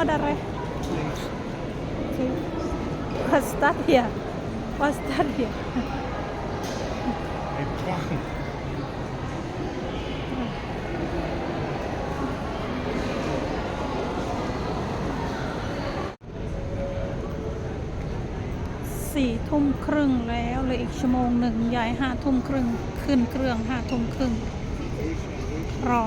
Moldare. What's that here? What's that สี่ทุ่มครึ่งแล้วเลยอีกชั่วโมงหนึ่งยายห้าทุ่มครึ่งขึ้นเครื่องห้าทุ่มครึ่งรอ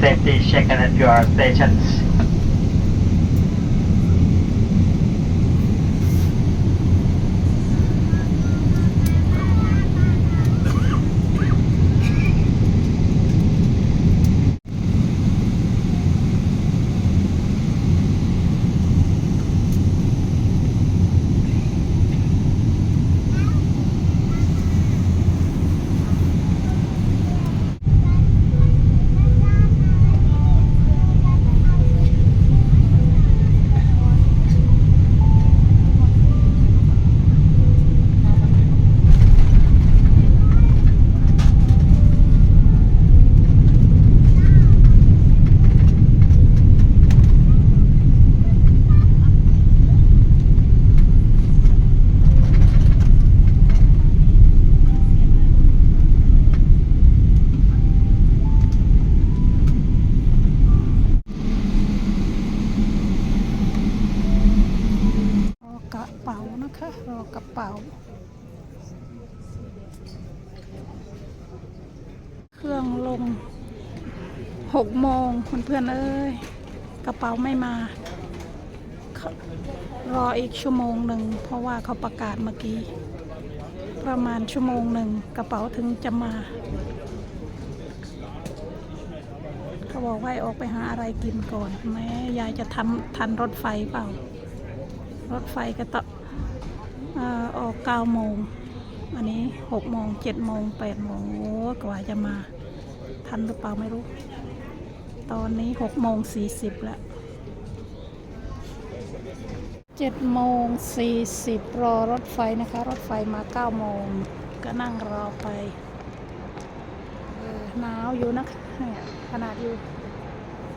safety, shaken at your stations. กโมงเพื่อนๆเอ้ยกระเป๋าไม่มารออีกชั่วโมงหนึ่งเพราะว่าเขาประกาศเมื่อกี้ ประมาณชั่วโมงหนึ่งกระเป๋าถึงจะมา เขาบอกว่าออกไปหาอะไรกินก่อนแม่ยายจะทำทันรถไฟเปล่า รถไฟก็ตอออกเก้าโมงอันนี้หกโมงเจ็ดโมงแปดโมงโอ้กว่าจะมา ทันหรือเปล่าไม่รู้ ตอนนี้หกโมงสี่สิบละเจ็ดโมงสี่สิบรอรถไฟนะคะ รถไฟมาเก้าโมงก็นั่งรอไปหนาวอยู่นะคะขนาดอยู่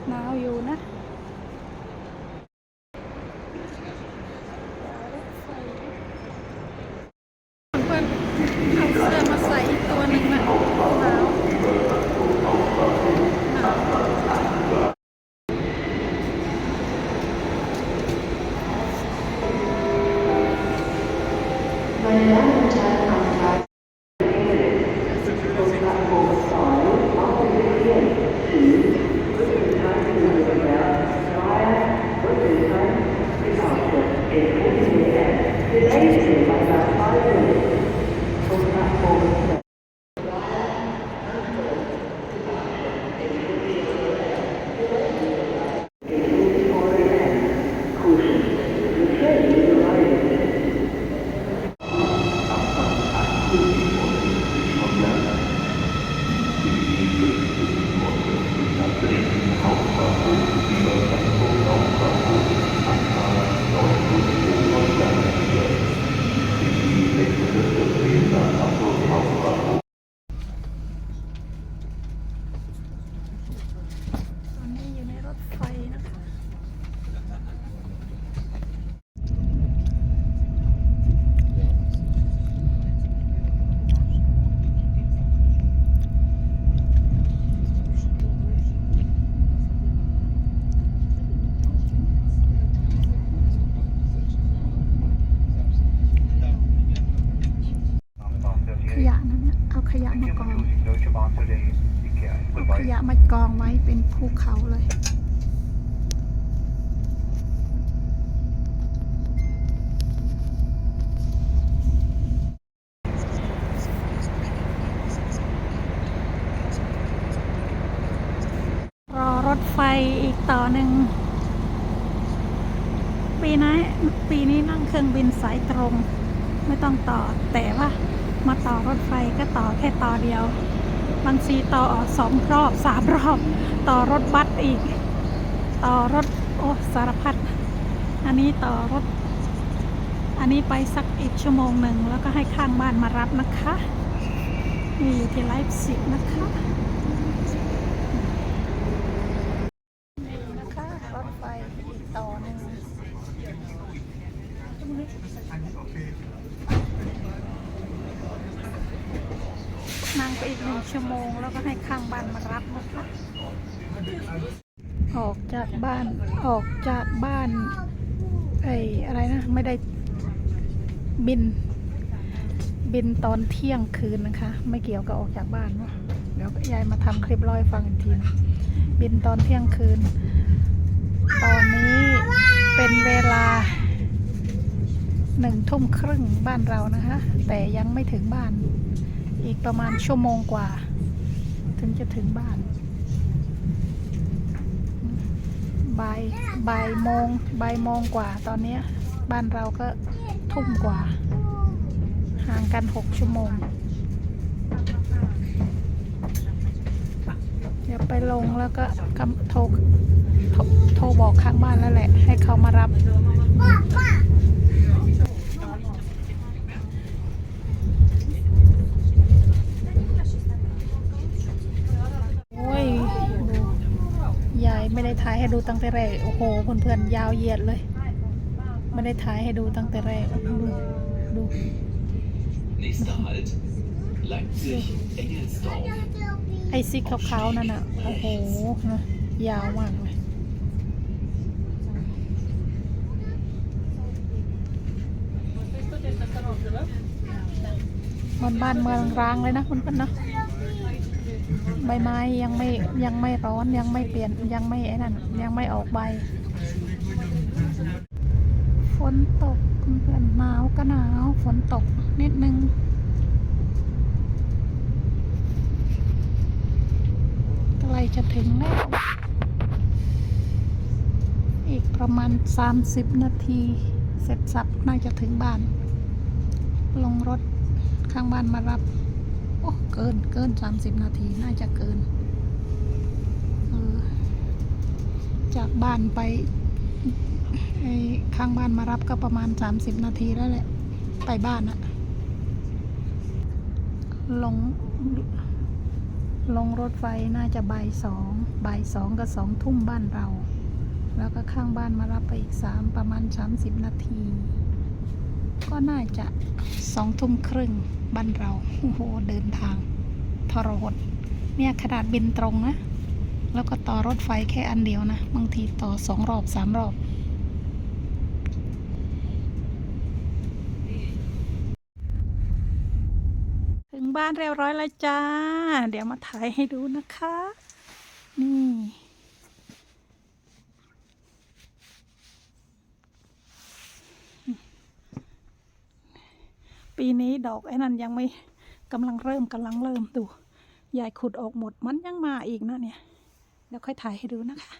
หนาวอยู่นะ みたいな。 รื่องบินสายตรง ไม่ต้องต่อ แต่ว่ามาต่อรถไฟก็ต่อแค่ต่อเดียวบางทีต่อสองรอบสามรอบ ต่อรถบัสอีก ต่อรถโอ้สารพัดอันนี้ต่อรถ อันนี้ไปสักอีกชั่วโมงหนึ่งแล้วก็ให้ข้างบ้านมารับนะคะ นี่อยู่ที่ไลฟ์สิกนะคะนี่นะคะรถไฟอีกต่อหนึ่ง นั่งไปอีกหนึ่งชั่วโมง แล้วก็ให้ข้างบ้านมารับนะคะออกจากบ้านออกจากบ้านไอ้อะไรนะ ไม่ได้บิน บินตอนเที่ยงคืนนะคะ ไม่เกี่ยวกับออกจากบ้านเนาะเดี๋ยวยายมาทำคลิปเล่าให้ฟังอีกทีนะบินตอนเที่ยงคืน ตอนนี้เป็นเวลาหนึ่งทุ่มครึ่งบ้านเรานะคะ แต่ยังไม่ถึงบ้าน อีกประมาณชั่วโมงกว่า ถึงจะถึงบ้านบ่ายบ่ายโมงบ่ายโมงกว่าตอนนี้บ้านเราก็ทุ่มกว่า ห่างกันหกชั่วโมง เดี๋ยวไปลงแล้วก็โทรโทรโทรบอกข้างบ้านแล้วแหละ ให้เขามารับ โอ้ยดูยายไม่ได้ถ่าย ให้ดูตั้งแต่แรกโอ้โหเพื่อนๆยาวเหยียดเลยไม่ได้ถ่ายให้ดูตั้งแต่แรกดูดู Nächster Halt, Leipzig, Engelsdorf. ไอซิกขาวๆนั่นอะโอ้โหนะยาวมากเลยมันบ้านเมืองร้างเลยนะคุณเพื่อนเนาะ ใบไม้ยังไม่ยังไม่ร้อนยังไม่เปลี่ยนยังไม่ไอ้นั่นยังไม่ออกใบ ฝนตกเพื่อนหนาวก็หนาวฝนตกนิดนึงใกล้จะถึงแล้ว อีกประมาณ 30 นาที เสร็จสับน่าจะถึงบ้าน ลงรถข้างบ้านมารับ โอ้เกินเกิน30นาทีน่าจะเกินออจากบ้านไปไอ้ข้างบ้านมารับก็ประมาณ30นาทีแล้วแหละ ไปบ้านอะลงลงรถไฟน่าจะบ่ายสองบ่ายสองกับสองทุ่มบ้านเรา แล้วก็ข้างบ้านมารับไปอีกสามประมาณ30นาที ก็น่าจะสองทุ่มครึ่งบ้านเราโอ้โหเดินทางทรหดเนี่ยขนาดบินตรงนะ แล้วก็ต่อรถไฟแค่อันเดียวนะ บางทีต่อสองรอบสามรอบ ถึงบ้านเรียบร้อยแล้วจ้า เดี๋ยวมาถ่ายให้ดูนะคะ นี่ ปีนี้ดอกไอ้นั่นยังไม่กำลังเริ่มกำลังเริ่มดูยายขุดออกหมดมันยังมาอีกนะเนี่ยเดี๋ยวค่อยถ่ายให้ดูนะคะ